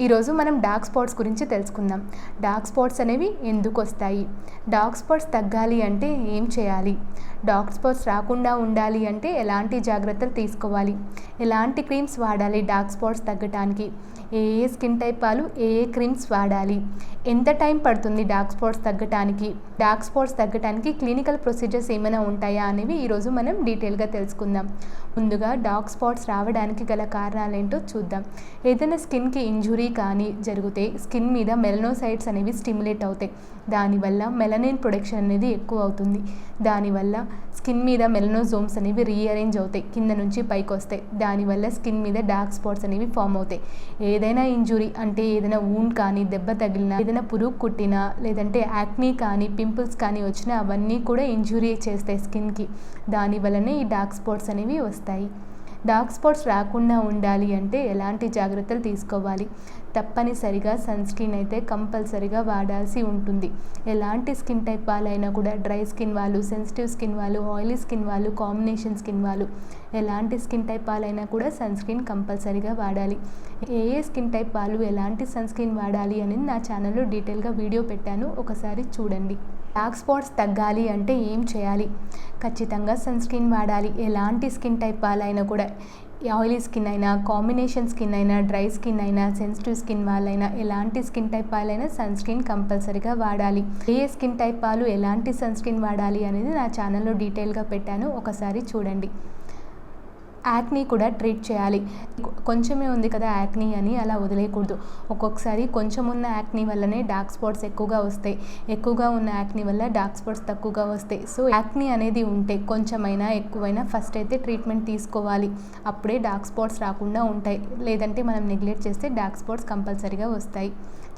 ఈరోజు మనం dark spots గురించి తెలుసుకుందాం. డార్క్ స్పాట్స్ అనేవి ఎందుకు వస్తాయి? డార్క్ స్పాట్స్ తగ్గాలి అంటే ఏం చేయాలి? డార్క్ స్పాట్స్ రాకుండా ఉండాలి అంటే ఎలాంటి జాగ్రత్తలు తీసుకోవాలి? ఎలాంటి క్రీమ్స్ వాడాలి డార్క్ స్పాట్స్ తగ్గటానికి? ఏ ఏ స్కిన్ టైప్ వాళ్ళు ఏ ఏ క్రీమ్స్ వాడాలి? ఎంత టైం పడుతుంది డార్క్ స్పాట్స్ తగ్గటానికి? డార్క్ స్పాట్స్ తగ్గటానికి క్లినికల్ ప్రొసీజర్స్ ఏమైనా ఉంటాయా అనేవి ఈరోజు మనం డీటెయిల్గా తెలుసుకుందాం. ముందుగా డార్క్ స్పాట్స్ రావడానికి గల కారణాలు ఏంటో చూద్దాం. ఏదైనా స్కిన్కి ఇంజురీ కానీ జరిగితే స్కిన్ మీద మెలనోసైట్స్ అనేవి స్టిమ్యులేట్ అవుతాయి. దానివల్ల మెలనిన్ ప్రొడక్షన్ అనేది ఎక్కువ అవుతుంది. దానివల్ల స్కిన్ మీద మెలనోజోమ్స్ అనేవి రీఅరేంజ్ అవుతాయి కింద నుంచి పైకి వస్తాయి. దానివల్ల స్కిన్ మీద డార్క్ స్పాట్స్ అనేవి ఫామ్ అవుతాయి. ఏదైనా ఇంజురీ అంటే ఏదైనా ఊన్ కానీ దెబ్బ తగిలినా ఏదైనా పురుగు కుట్టినా లేదంటే యాక్నీ కానీ పింపుల్స్ కానీ వచ్చినా అవన్నీ కూడా ఇంజురీ చేస్తాయి స్కిన్కి. దానివల్లనే ఈ డార్క్ స్పాట్స్ అనేవి వస్తాయి. డార్క్ స్పాట్స్ రాకుండా ఉండాలి అంటే ఎలాంటి జాగ్రత్తలు తీసుకోవాలి? తప్పనిసరిగా సన్ స్క్రీన్ అయితే కంపల్సరిగా వాడాల్సి ఉంటుంది. ఎలాంటి స్కిన్ టైప్ వాళ్ళైనా కూడా డ్రై స్కిన్ వాళ్ళు సెన్సిటివ్ స్కిన్ వాళ్ళు ఆయిలీ స్కిన్ వాళ్ళు కాంబినేషన్ స్కిన్ వాళ్ళు ఎలాంటి స్కిన్ టైప్ వాళ్ళైనా కూడా సన్ స్క్రీన్ కంపల్సరీగా వాడాలి. ఏ ఏ స్కిన్ టైప్ వాళ్ళు ఎలాంటి సన్ స్క్రీన్ వాడాలి అనేది నా ఛానల్లో డీటెయిల్గా వీడియో పెట్టాను. ఒకసారి చూడండి. డార్క్ స్పాట్స్ తగ్గాలి అంటే ఏం చేయాలి? ఖచ్చితంగా సన్ స్క్రీన్ వాడాలి. ఎలాంటి స్కిన్ టైప్ వాళ్ళైనా కూడా ఆయిలీ స్కిన్ అయినా కాంబినేషన్ స్కిన్ అయినా డ్రై స్కిన్ అయినా సెన్సిటివ్ స్కిన్ వాళ్ళైనా ఎలాంటి స్కిన్ టైప్ వాళ్ళైనా సన్ స్క్రీన్ కంపల్సరీగా వాడాలి. ఏ స్కిన్ టైప్ వాళ్ళు ఎలాంటి సన్ స్క్రీన్ వాడాలి అనేది నా ఛానల్లో డీటెయిల్గా పెట్టాను. ఒకసారి చూడండి. యాక్నీ కూడా ట్రీట్ చేయాలి. కొంచెమే ఉంది కదా యాక్నీ అని అలా వదిలేయకూడదు. ఒక్కొక్కసారి కొంచెం ఉన్న యాక్నీ వల్లనే డార్క్ స్పాట్స్ ఎక్కువగా వస్తాయి. ఎక్కువగా ఉన్న యాక్నీ వల్ల డార్క్ స్పాట్స్ తక్కువగా వస్తాయి. సో యాక్నీ అనేది ఉంటే కొంచెమైనా ఎక్కువైనా ఫస్ట్ అయితే ట్రీట్మెంట్ తీసుకోవాలి. అప్పుడే డార్క్ స్పాట్స్ రాకుండా ఉంటాయి. లేదంటే మనం నెగ్లెక్ట్ చేస్తే డార్క్ స్పాట్స్ కంపల్సరీగా వస్తాయి.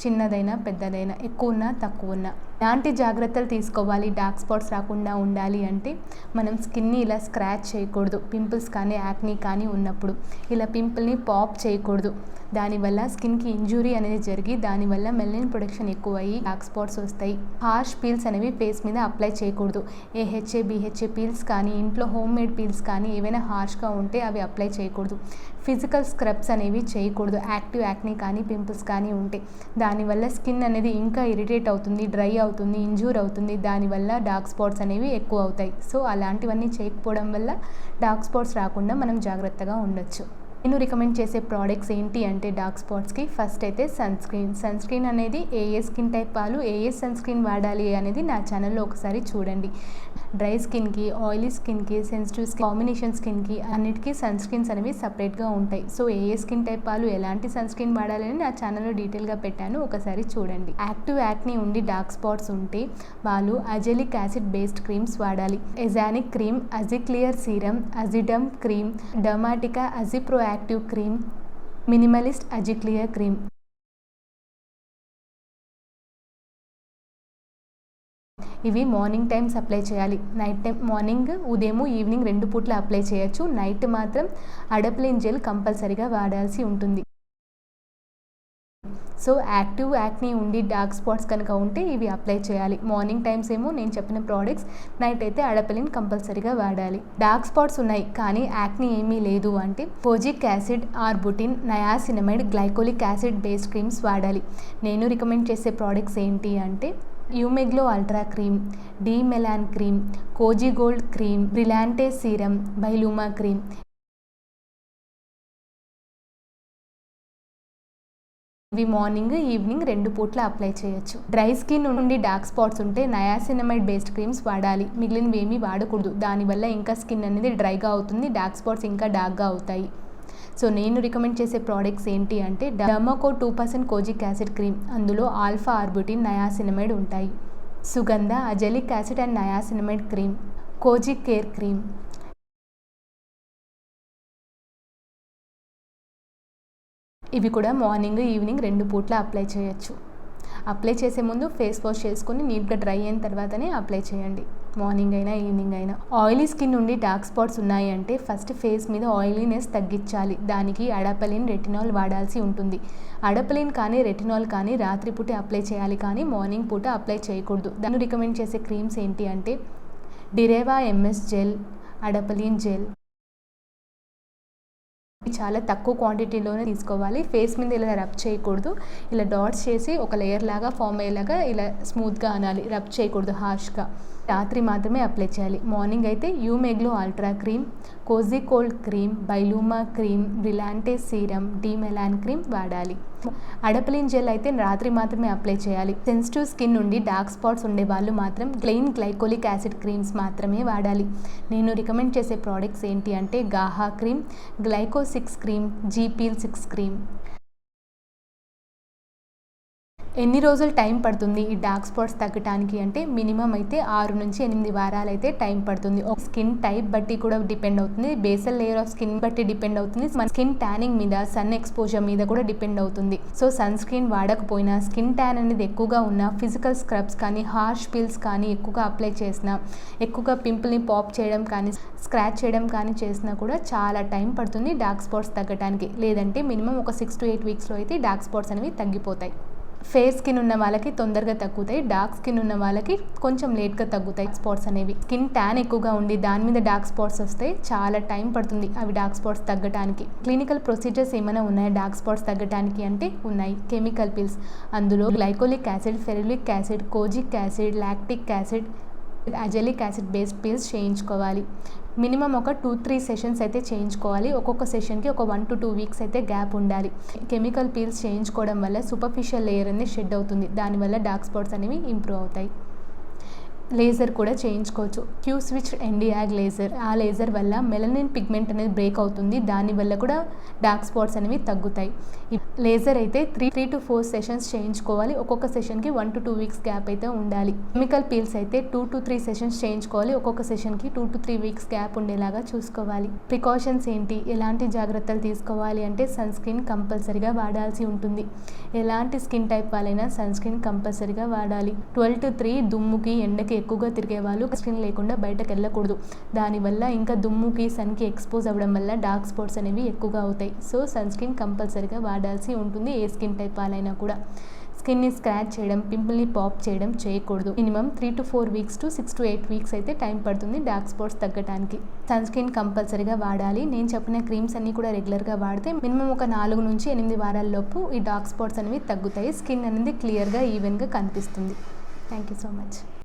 చిన్నదైనా పెద్దదైనా ఎక్కువ ఉన్నా తక్కువ ఉన్నా ఎలాంటి జాగ్రత్తలు తీసుకోవాలి? డార్క్ స్పాట్స్ రాకుండా ఉండాలి అంటే మనం స్కిన్ని ఇలా స్క్రాచ్ చేయకూడదు. పింపుల్స్ కానీ యాక్నీ కానీ ఉన్నప్పుడు ఇలా పింపుల్ని పాప్ చేయకూడదు. దానివల్ల స్కిన్కి ఇంజురీ అనేది జరిగి దానివల్ల మెల్లిన్ ప్రొడక్షన్ ఎక్కువ అయ్యి డార్క్ స్పాట్స్ వస్తాయి. హార్ష్ పీల్స్ అనేవి ఫేస్ మీద అప్లై చేయకూడదు. ఏహెచ్ఏ బిహెచ్ఏ పీల్స్ కానీ ఇంట్లో హోమ్ మేడ్ పీల్స్ కానీ ఏవైనా హార్ష్గా ఉంటే అవి అప్లై చేయకూడదు. ఫిజికల్ స్క్రబ్స్ అనేవి చేయకూడదు. యాక్టివ్ యాక్ని కానీ పింపుల్స్ కానీ ఉంటే. దానివల్ల స్కిన్ అనేది ఇంకా ఇరిటేట్ అవుతుంది డ్రై అవుతుంది అవుతుంది ఇంజూర్ అవుతుంది. దానివల్ల డార్క్ స్పాట్స్ అనేవి ఎక్కువ అవుతాయి. సో అలాంటివన్నీ చేయకపోవడం వల్ల డార్క్ స్పాట్స్ రాకుండా మనం జాగ్రత్తగా ఉండొచ్చు. నేను రికమెండ్ చేసే ప్రోడక్ట్స్ ఏంటి అంటే డార్క్ స్పాట్స్కి ఫస్ట్ అయితే సన్ స్క్రీన్ సన్ స్క్రీన్ అనేది ఏ ఏ స్కిన్ టైప్ వాళ్ళు ఏ ఏ సన్ స్క్రీన్ వాడాలి అనేది నా ఛానల్లో ఒకసారి చూడండి. డ్రై స్కిన్కి ఆయిలీ స్కిన్కి సెన్సిటివ్ స్కిన్ కాంబినేషన్ స్కిన్కి అన్నిటికీ సన్ స్క్రీన్స్ అనేవి సపరేట్గా ఉంటాయి. సో ఏ ఏ స్కిన్ టైప్ వాళ్ళు ఎలాంటి సన్ స్క్రీన్ వాడాలని నా ఛానల్లో డీటెయిల్గా పెట్టాను. ఒకసారి చూడండి. యాక్టివ్ యాక్ని ఉండి డార్క్ స్పాట్స్ ఉంటే వాళ్ళు అజెలిక్ యాసిడ్ బేస్డ్ క్రీమ్స్ వాడాలి. Ezanic cream Aziclear serum Azidam cream Dermatica Azipro active cream Minimalist Aziclear cream ఇవి మార్నింగ్ టైమ్స్ అప్లై చేయాలి. నైట్ టైం మార్నింగ్ ఉదయం ఈవినింగ్ రెండు పూట్ల అప్లై చేయొచ్చు. నైట్ మాత్రం అడప్లిన్ జెల్ కంపల్సరీగా వాడాల్సి ఉంటుంది. సో యాక్టివ్ యాక్ని ఉండి డార్క్ స్పాట్స్ కనుక ఉంటే ఇవి అప్లై చేయాలి. మార్నింగ్ టైమ్స్ ఏమో నేను చెప్పిన ప్రోడక్ట్స్ నైట్ అయితే అడపలిన్ కంపల్సరీగా వాడాలి. డార్క్ స్పాట్స్ ఉన్నాయి కానీ యాక్ని ఏమీ లేదు అంటే kojic acid arbutin niacinamide glycolic acid base creams వాడాలి. నేను రికమెండ్ చేసే ప్రోడక్ట్స్ ఏంటి అంటే యూమెగ్లో ultra cream D melon cream cosy gold cream బ్రిలాంటే serum బైలూమా cream ఇవి మార్నింగ్ ఈవినింగ్ రెండు పూట్ల అప్లై చేయొచ్చు. డ్రై స్కిన్ నుండి డార్క్ స్పాట్స్ ఉంటే నయాసినమైడ్ బేస్డ్ క్రీమ్స్ వాడాలి. మిగిలినవి ఏమీ వాడకూడదు. దానివల్ల ఇంకా స్కిన్ అనేది డ్రైగా అవుతుంది డార్క్ స్పాట్స్ ఇంకా డార్క్గా అవుతాయి. సో నేను రికమెండ్ చేసే ప్రోడక్ట్స్ ఏంటి అంటే Dermaco two percent kojic acid cream. అందులో ఆల్ఫా ఆర్బుటిన్ నయాసినమైడ్ ఉంటాయి. సుగంధ azelaic acid and niacinamide cream. Kojic care cream. ఇవి కూడా మార్నింగ్ ఈవినింగ్ రెండు పూట్ల అప్లై చేయొచ్చు. అప్లై చేసే ముందు ఫేస్ వాష్ చేసుకుని నీట్గా డ్రై అయిన తర్వాతనే అప్లై చేయండి. మార్నింగ్ అయినా ఈవినింగ్ అయినా. ఆయిలీ స్కిన్ నుండి డార్క్ స్పాట్స్ ఉన్నాయి అంటే ఫస్ట్ ఫేస్ మీద ఆయిలీనెస్ తగ్గించాలి. దానికి అడపలిన్ రెటినాల్ వాడాల్సి ఉంటుంది. అడపలిన్ కానీ రెటినాల్ కానీ రాత్రిపూట అప్లై చేయాలి కానీ మార్నింగ్ పూట అప్లై చేయకూడదు. దాన్ని రికమెండ్ చేసే క్రీమ్స్ ఏంటి అంటే Deriva MS gel adapalene gel చాలా తక్కువ క్వాంటిటీలోనే తీసుకోవాలి. ఫేస్ మీద ఇలా రబ్ చేయకూడదు. ఇలా డాట్స్ చేసి ఒక లేయర్ లాగా ఫామ్ అయ్యేలాగా ఇలా స్మూత్గా అనాలి. రబ్ చేయకూడదు హార్ష్గా రాత్రి మాత్రమే అప్లై చేయాలి. మార్నింగ్ అయితే Umeglo ultra cream Kozigold cream Biluma cream Brillante serum Demelan cream వాడాలి. అడపలిన్ జెల్ అయితే రాత్రి మాత్రమే అప్లై చేయాలి. సెన్సిటివ్ స్కిన్ నుండి డార్క్ స్పాట్స్ ఉండే వాళ్ళు మాత్రం ప్లెయిన్ గ్లైకోలిక్ యాసిడ్ క్రీమ్స్ మాత్రమే వాడాలి. నేను రికమెండ్ చేసే ప్రోడక్ట్స్ ఏంటి అంటే Gaha cream Glyco six cream G peel six cream ఎన్ని రోజులు టైం పడుతుంది ఈ డార్క్ స్పాట్స్ తగ్గటానికి అంటే మినిమం అయితే ఆరు నుంచి ఎనిమిది వారాలు అయితే టైం పడుతుంది. ఒక స్కిన్ టైప్ బట్టి కూడా డిపెండ్ అవుతుంది. బేసల్ లేయర్ ఆఫ్ స్కిన్ బట్టి డిపెండ్ అవుతుంది. మన స్కిన్ ట్యానింగ్ మీద సన్ ఎక్స్పోజర్ మీద కూడా డిపెండ్ అవుతుంది. సో సన్ స్క్రీన్ వాడకపోయినా స్కిన్ ట్యాన్ అనేది ఎక్కువగా ఉన్న ఫిజికల్ స్క్రబ్స్ కానీ హార్ష్ పిల్స్ కానీ ఎక్కువగా అప్లై చేసిన ఎక్కువగా పింపుల్ని పాప్ చేయడం కానీ స్క్రాచ్ చేయడం కానీ చేసినా కూడా చాలా టైం పడుతుంది డార్క్ స్పాట్స్ తగ్గడానికి లేదంటే మినిమం ఒక సిక్స్ టు ఎయిట్ వీక్స్లో అయితే డార్క్ స్పాట్స్ అనేవి తగ్గిపోతాయి. ఫేర్ స్కిన్ ఉన్న వాళ్ళకి తొందరగా తగ్గుతాయి డార్క్ స్కిన్ ఉన్న వాళ్ళకి కొంచెం లేట్గా తగ్గుతాయి స్పాట్స్ అనేవి. స్కిన్ ట్యాన్ ఎక్కువగా ఉండి దాని మీద డార్క్ స్పాట్స్ వస్తే చాలా టైం పడుతుంది అవి డార్క్ స్పాట్స్ తగ్గటానికి. క్లినికల్ ప్రొసీజర్స్ ఏమైనా ఉన్నాయా డార్క్ స్పాట్స్ తగ్గటానికి అంటే ఉన్నాయి. కెమికల్ పిల్స్ అందులో glycolic acid ferulic acid kojic acid lactic acid azelaic acid based peels చేయించుకోవాలి. మినిమం ఒక టూ త్రీ సెషన్స్ అయితే చేయించుకోవాలి. ఒక్కొక్క సెషన్కి ఒక వన్ టు టూ వీక్స్ అయితే గ్యాప్ ఉండాలి. కెమికల్ పీల్స్ చేయించుకోవడం వల్ల సూపర్ఫిషియల్ లేయర్ అనేది షెడ్ అవుతుంది. దానివల్ల డార్క్ స్పాట్స్ అనేవి ఇంప్రూవ్ అవుతాయి. లేజర్ కూడా చేయించుకోవచ్చు. Q switch Nd YAG laser ఆ లేజర్ వల్ల మెలనిన్ పిగ్మెంట్ అనేది బ్రేక్ అవుతుంది. దానివల్ల కూడా డార్క్ స్పాట్స్ అనేవి తగ్గుతాయి. లేజర్ అయితే three three to four sessions చేయించుకోవాలి. ఒక్కొక్క సెషన్కి one to two weeks gap అయితే ఉండాలి. కెమికల్ పీల్స్ అయితే టూ టు త్రీ సెషన్స్ చేయించుకోవాలి. ఒక్కొక్క సెషన్కి two to three weeks gap ఉండేలాగా చూసుకోవాలి. ప్రికాషన్స్ ఏంటి? ఎలాంటి జాగ్రత్తలు తీసుకోవాలి అంటే సన్ స్క్రీన్ కంపల్సరిగా వాడాల్సి ఉంటుంది. ఎలాంటి స్కిన్ టైప్ వాళ్ళైనా సన్ స్క్రీన్ కంపల్సరిగా వాడాలి. ట్వెల్వ్ టు త్రీ దుమ్ముకి ఎండకి ఎక్కువగా తిరిగే వాళ్ళు స్క్రీన్ లేకుండా బయటకు వెళ్ళకూడదు. దానివల్ల ఇంకా దుమ్ముకి సన్కి ఎక్స్పోజ్ అవ్వడం వల్ల డార్క్ స్పాట్స్ అనేవి ఎక్కువగా అవుతాయి. సో సన్ స్క్రీన్ కంపల్సరీగా వాడాల్సి ఉంటుంది. ఏ స్కిన్ టైప్ వాళ్ళైనా కూడా. స్కిన్ని స్క్రాచ్ చేయడం పింపుల్ని పాప్ చేయడం చేయకూడదు. Minimum three to four weeks to six to eight weeks అయితే టైం పడుతుంది డార్క్ స్పాట్స్ తగ్గడానికి సన్ స్క్రీన్ కంపల్సరీగా వాడాలి. నేను చెప్పిన క్రీమ్స్ అన్నీ కూడా రెగ్యులర్గా వాడితే మినిమం ఒక నాలుగు నుంచి ఎనిమిది వారాల లోపు ఈ డార్క్ స్పాట్స్ అనేవి తగ్గుతాయి. స్కిన్ అనేది క్లియర్గా ఈవెన్గా కనిపిస్తుంది. Thank you so much.